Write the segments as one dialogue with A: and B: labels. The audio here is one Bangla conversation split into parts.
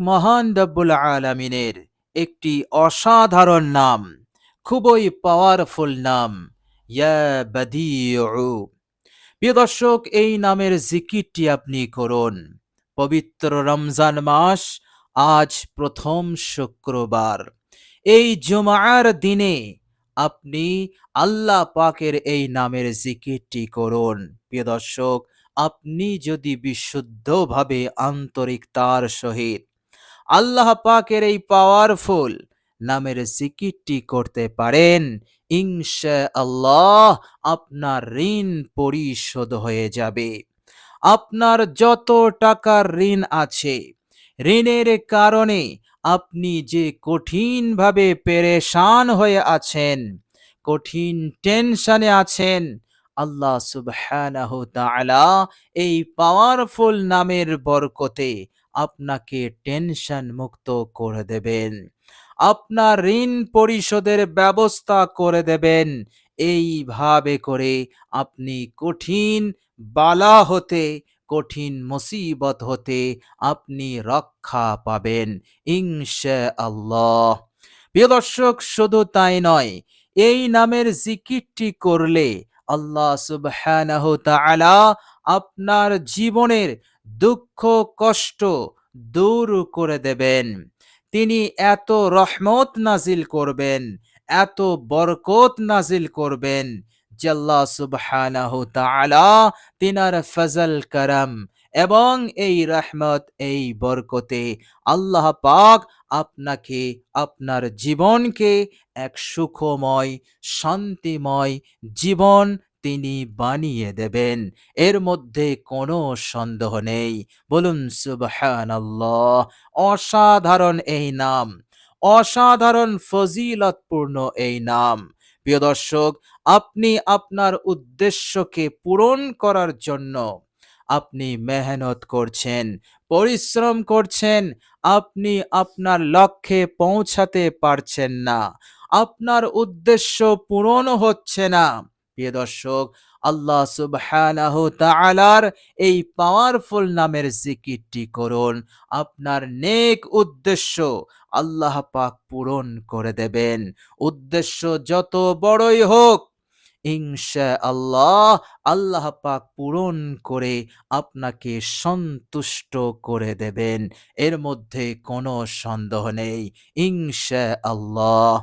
A: মহান রব্বুল আলামিনের একটি অসাধারণ নাম, খুবই পাওয়ারফুল নাম প্রিয় দর্শক, এই নামের জিকিরটি আপনি করুন। পবিত্র রমজান মাস, আজ প্রথম শুক্রবার। এই জুমার দিনে আপনি আল্লাহ পাকের এই নামের জিকিরটি করুন। প্রিয় দর্শক, আপনি যদি বিশুদ্ধভাবে আন্তরিকতার সহিত আল্লাহ পাকের এই পাওয়ারফুল নামের জিকিরটি করতে পারেন। ইনশা আল্লাহ আপনার ঋণ পরিশোধ হয়ে যাবে। আপনার যত টাকার ঋণ আছে, ঋণের কারণে আপনি যে কঠিনভাবে পেরেশান হয়ে আছেন, কঠিন টেনশনে আছেন, আল্লাহ সুবহানাহু তাআলা এই পাওয়ারফুল নামের বরকতে আপনাকে টেনশন মুক্ত করে দেবেন। আপনার ঋণ পরিশোধের ব্যবস্থা করে দেবেন। এইভাবে করে আপনি কঠিন বালা হতে, কঠিন মুসিবত হতে আপনি রক্ষা পাবেন ইনশা আল্লাহ প্রিয় দর্শক, শুধু তাই নয়, এই নামের জিকিরটি করলে আল্লাহ সুবহানাহু তাআলা আপনার জীবনের দুঃখ, কষ্ট দূর করে দেবেন। তিনি এত রহমত নাজিল করবেন, এত বরকত নাজিল করবেন জাল্লা সুবহানাহু তাআলা তিনার ফজল, করম এবং এই রহমত, এই বরকতে আল্লাহ পাক আপনাকে, আপনার জীবনকে এক সুখময়, শান্তিময় জীবন তিনি বানিয়ে দেবেন। এর মধ্যে কোনো সন্দেহ নেই। বলুন, সুবহানাল্লাহ, অসাধারণ এই নাম। অসাধারণ ফজিলতপূর্ণ এই নাম। প্রিয় দর্শক, আপনি আপনার উদ্দেশ্যকে পূরণ করার জন্য আপনি মেহনত করছেন, পরিশ্রম করছেন, আপনি আপনার লক্ষ্যে পৌঁছাতে পারছেন না। আপনার উদ্দেশ্য পূরণ হচ্ছে না। প্রিয় দর্শক, আল্লাহ সুবহানাহু তাআলার এই পাওয়ারফুল নামের জিকিরটি করুন। আপনার নেক উদ্দেশ্য আল্লাহ পাক পূরণ করে দেবেন। উদ্দেশ্য যত বড়ই হোক ইনশা আল্লাহ আল্লাহ পাক পূরণ করে আপনাকে সন্তুষ্ট করে দেবেন। এর মধ্যে কোনো সন্দেহ নেই। ইনশা আল্লাহ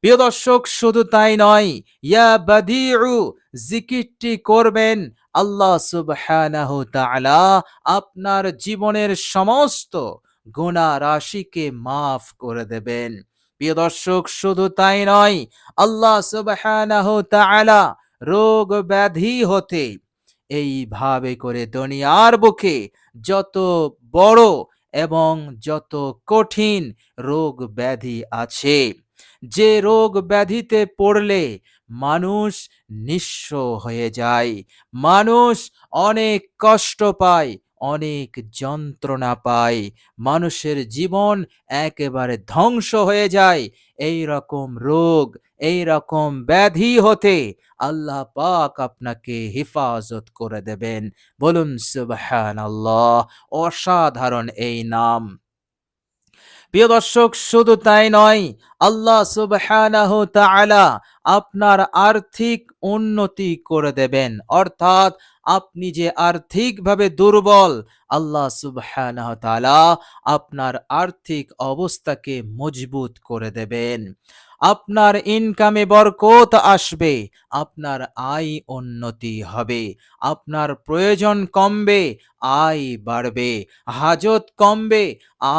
A: প্রিয় দর্শক, শুধু তাই নয়, ইয়া বাদিউ, জিকিরটি করবেন আল্লাহ সুবহানাহু তাআলা। আপনার জীবনের সমস্ত গুণা রাশিকে মাফ করে দেবেন। প্রিয় দর্শক, শুধু তাই নয়, আল্লাহ সুবহানাহু তাআলা রোগ ব্যাধি হতে এইভাবে করে দুনিয়ার বুকে যত বড় এবং যত কঠিন রোগ ব্যাধি আছে যে রোগ ব্যাধিতে পড়লে মানুষ নিঃস্ব হয়ে যায়, মানুষ অনেক কষ্ট পায়, অনেক যন্ত্রণা পায়, মানুষের জীবন একেবারে ধ্বংস হয়ে যায়। এই রকম রোগ, এই রকম ব্যাধি হতে আল্লাহ পাক আপনাকে হেফাজত করে দেবেন। বলুন সুবহান আল্লাহ অসাধারণ এই নাম। প্রিয় দর্শক শুধু তাই নয় আল্লাহ সুবহানাহু তাআলা আপনার আর্থিক উন্নতি করে দেবেন। অর্থাৎ আপনি যে আর্থিকভাবে দুর্বল, আল্লাহ সুবহানাহু আপনার আর্থিক অবস্থাকে মজবুত করে দেবেন। আপনার ইনকামে বরকত আসবে, আপনার আয় উন্নতি হবে, আপনার প্রয়োজন কমবে, আয় বাড়বে, হাজত কমবে,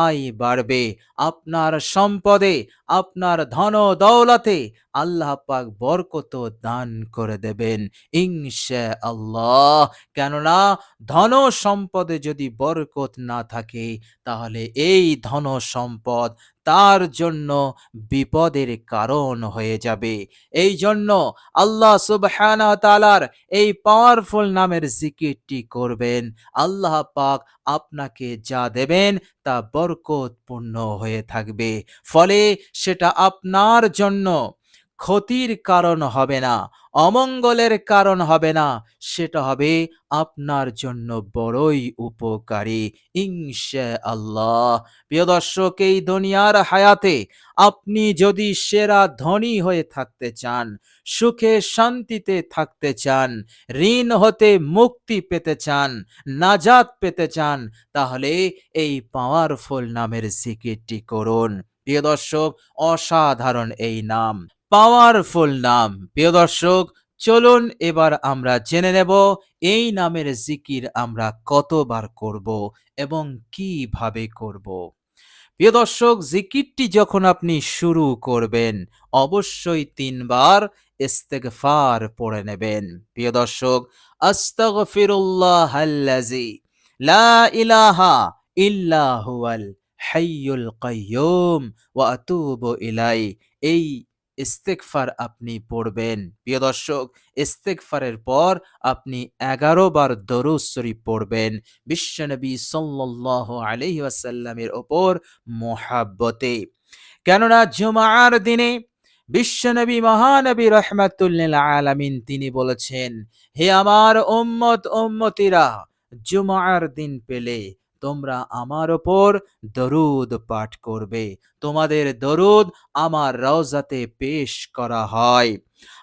A: আয় বাড়বে, আপনার সম্পদে, আপনার ধন দৌলতে আল্লাহ পাক বরকত দান করে দেবেন ইনশা আল্লাহ কেননা ধন সম্পদে যদি বরকত না থাকে, তাহলে এই ধন সম্পদ তার জন্য বিপদের কারণ হয়ে যাবে। এই জন্য আল্লাহ সুবহানা তালার এই পাওয়ারফুল নামের জিকিরটি করবেন। আল্লাহ পাক আপনাকে যা দেবেন তা বরকতপূর্ণ হয়ে থাকবে। ফলে সেটা আপনার জন্য ক্ষতির কারণ হবে না। অমঙ্গলের কারণ হবে না, সেটা হবে আপনার জন্য বড়ই উপকারী, ইনশা আল্লাহ। প্রিয় দর্শক, এই দুনিয়ার হায়াতে আপনি যদি সেরা ধনী হয়ে থাকতে চান, সুখে শান্তিতে থাকতে চান, ঋণ হতে মুক্তি পেতে চান, নাজাত পেতে চান, তাহলে এই পাওয়ারফুল নামের জিকিরটি করুন। প্রিয় দর্শক, অসাধারণ এই নাম। পাওয়ারফুল নাম। প্রিয় দর্শক, চলুন এবার আমরা জেনে নেব এই নামের জিকির আমরা কতবার করব এবং কীভাবে করব। প্রিয় দর্শক, জিকিরটি যখন আপনি শুরু করবেন, অবশ্যই তিনবার ইস্তেগফার পড়ে নেবেন। প্রিয় দর্শক, আস্তাগফিরুল্লাহ আল্লাজি লা ইলাহা ইল্লা হুয়াল হাইয়ুল কাইয়ুম, ওয়া আতুবু ইলাই এই ইস্তেগফার আপনি পড়বেন। প্রিয় দর্শক, ইস্তেগফারের পর আপনি এগারো বার দরুদ শরীফ পড়বেন। বিশ্বনবী সাল্লাল্লাহু আলাইহি ওয়াসাল্লামের ওপর মোহাব্বতে। কেননা জুমার দিনে বিশ্বনবী মহানবী রহমাতুল্লিল আলামিন তিনি বলেছেন, হে আমার উম্মত, উম্মতিরা, জুমার দিন পেলে তোমরা আমার ওপর দরুদ পাঠ করবে। তোমাদের দরুদ আমার রওজাতে পেশ করা হয়।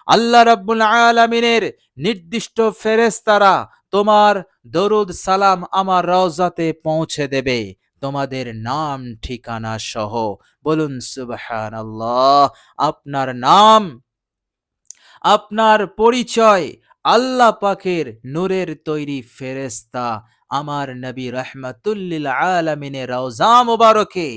A: আল্লাহ রাব্বুল আলামিনের নির্দিষ্ট ফেরেশতারা তোমার দরুদ সালাম আমার রওজাতে পৌঁছে দেবে। তোমাদের নাম, ঠিকানা সহ। বলুন, সুবহানাল্লাহ, আপনার নাম, আপনার পরিচয় আল্লাহ পাকের নূরের তৈরি ফেরেস্তা আমার নবী রহমাতুল্লিল আলমিনের রওজা মোবারকে।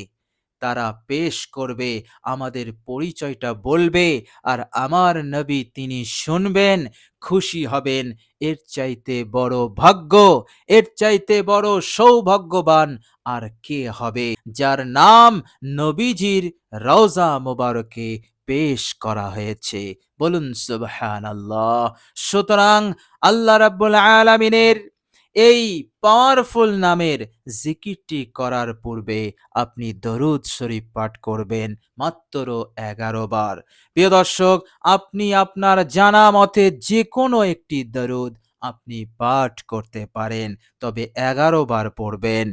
A: তারা পেশ করবে, আমাদের পরিচয়টা বলবে আর আমার নবী তিনি শুনবেন, খুশি হবেন। এর চাইতে বড় ভাগ্য, এর চাইতে বড় সৌভাগ্যবান আর কে হবে যার নাম নবীজির রওজা মোবারকে পেশ করা হয়েছে। বলুন সুবহান আল্লাহ সুতরাং আল্লাহ রাব্বুল আলামিনের এই পাওয়ারফুল নামের জিকিরটি করার পূর্বে আপনি দরুদ শরীফ পাঠ করবেন মাত্র এগারো বার। প্রিয় দর্শক, আপনি আপনার জানা মতে যে কোনো একটি দরুদ আপনি পাঠ করতে পারেন, তবে এগারো বার পড়বেন।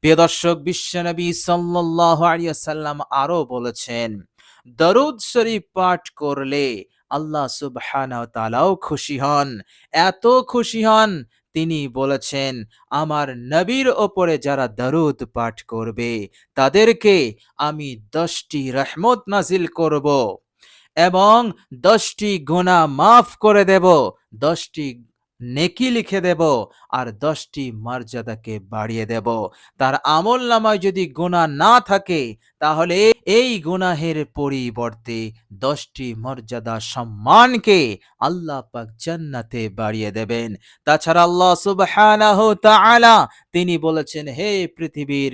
A: প্রিয় দর্শক, বিশ্বনবী সাল্লাহ আলিয়াল্লাম আরও বলেছেন, দরুদ শরীফ পাঠ করলে আল্লাহ সুবহানাহু ওয়া তাআলাও খুশি হন। এত খুশি হন তিনি বলেছেন, আমার নবীর ওপরে যারা দারুদ পাঠ করবে, তাদেরকে আমি দশটি রহমত নাজিল করব এবং দশটি গোনা মাফ করে দেব, দশটি নেকি লিখে দেব আর দশটি মর্যাদাকে বাড়িয়ে দেব। তার আমল নামায় যদি গুণা না থাকে, তাহলে এই গুনাহের পরিবর্তে দশটি মর্যাদা সম্মানকে আল্লাহ পাক জান্নাতে বাড়িয়ে দেবেন। তাছাড়া আল্লাহ সুবহানাহু তাআলা তিনি বলেছেন, হে পৃথিবীর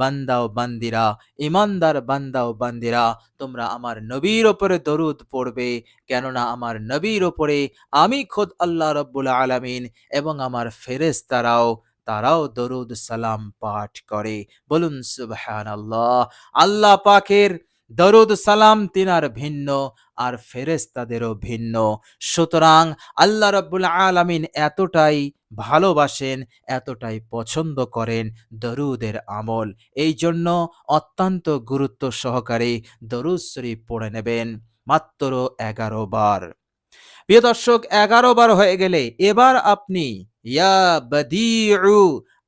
A: বান্দা ও বান্দিরা ইমানদার বান্দা ও বান্দিরা, তোমরা আমার নবীর ওপরে দরুদ পড়বে। কেননা আমার নবীর ওপরে আমি খোদ আল্লাহ রব্বুল আলামিন এবং আমার ফেরেশতারাও, তারাও দরুদ সালাম পাঠ করে। বলুন সুবহান আল্লাহ আল্লাহ পাকের দরুদ সালাম তিনার ভিন্ন আর ফেরেস্তাদেরও ভিন্ন। সুতরাং আল্লাহ রব্বুল আলামিন এতটাই ভালোবাসেন, এতটাই পছন্দ করেন দরুদের আমল। এই জন্য অত্যন্ত গুরুত্ব সহকারে দরুদ শরীফ পড়ে নেবেন মাত্র এগারো বার। প্রিয় দর্শক, এগারো বার হয়ে গেলে এবার আপনি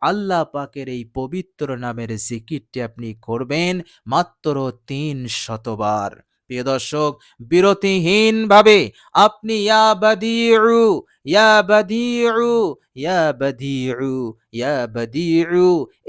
A: আল্লাহ পাকের এই পবিত্র নামের জিকিরটি আপনি করবেন মাত্র তিন শতবার। প্রিয় দর্শক বিরতিহীন ভাবে আপনি ইয়া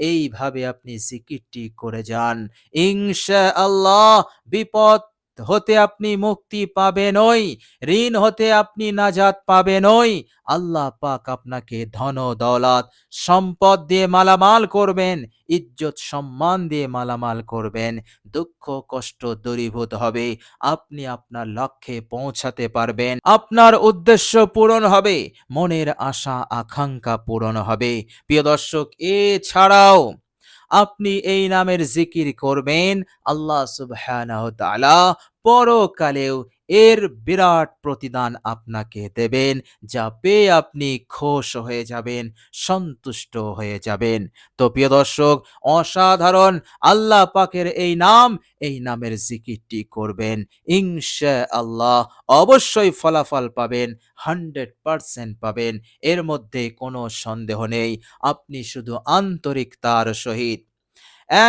A: এইভাবে আপনি জিকিরটি করে যান। ইনশা আল্লাহ বিপদ হতে আপনি মুক্তি পাবেন ওই ঋণ হতে আপনি নাজাত পাবেন ওই আল্লাহ পাক আপনাকে ধন দৌলত, সম্পদ দিয়ে মালামাল করবেন, ইজ্জত, সম্মান দিয়ে মালামাল করবেন। দুঃখ, কষ্ট দূরীভূত হবে, আপনি আপনার লক্ষ্যে পৌঁছাতে পারবেন। আপনার উদ্দেশ্য পূরণ হবে, মনের আশা, আকাঙ্ক্ষা পূরণ হবে। প্রিয় দর্শক, এছাড়াও আপনি এই নামের জিকির করবেন, আল্লাহ সুবহানাহু তাআলা পরকালেও এর বিরাট প্রতিদান আপনাকে দেবেন, যা পেয়ে আপনি খুশ হয়ে যাবেন, সন্তুষ্ট হয়ে যাবেন। তো প্রিয় দর্শক, অসাধারণ, আল্লাহ পাকের এই নাম, এই নামের জিকিরটি করবেন। ইনশা আল্লাহ অবশ্যই ফলাফল পাবেন, হান্ড্রেড পারসেন্ট পাবেন। এর মধ্যে কোনো সন্দেহ নেই, আপনি শুধু আন্তরিকতার সহিত।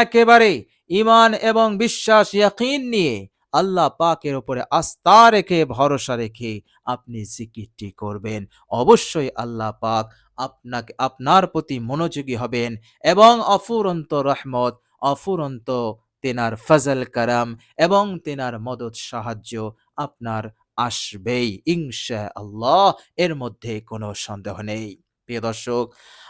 A: একেবারে ইমান এবং বিশ্বাস, ইয়াকিন নিয়ে আল্লাহ পাকের ওপরে আস্থা রেখে, ভরসা রেখে আপনি জিকিরটি করবেন। অবশ্যই আল্লাহ পাক আপনাকে, আপনার প্রতি মনোযোগী হবেন এবং অফুরন্ত রহমত, অফুরন্ত তেনার ফজল কারাম এবং তেনার মদত সাহায্য আপনার আসবেই। ইনশা আল্লাহ এর মধ্যে কোনো সন্দেহ নেই। প্রিয় দর্শক,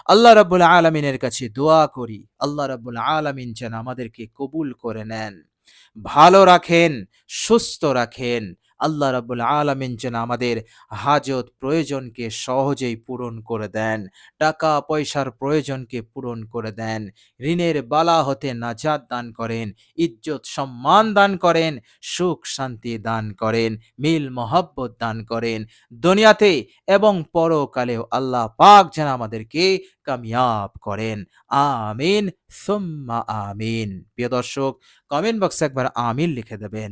A: আল্লাহ রাব্বুল আলামিনের কাছে দোয়া করি। আল্লাহ রাব্বুল আলামিন যেন আমাদেরকে কবুল করে নেন। ভালো রাখেন সুস্থ রাখেন। আল্লাহ রাব্বুল আলামিন যেন আমাদের হাজত প্রয়োজনকে সহজেই পূরণ করে দেন, টাকা পয়সার প্রয়োজনকে পূরণ করে দেন, ঋণের বালা হতে নাজাত দান করেন, ইজ্জত সম্মান দান করেন, সুখ শান্তি দান করেন, মিল মহব্বত দান করেন, দুনিয়াতে এবং পরকালেও আল্লাহ পাক যেন আমাদেরকে কামিয়াব করেন। আমিন, সুম্মা আমিন। প্রিয় দর্শক কমেন্ট বক্সে একবার আমিন লিখে দেবেন।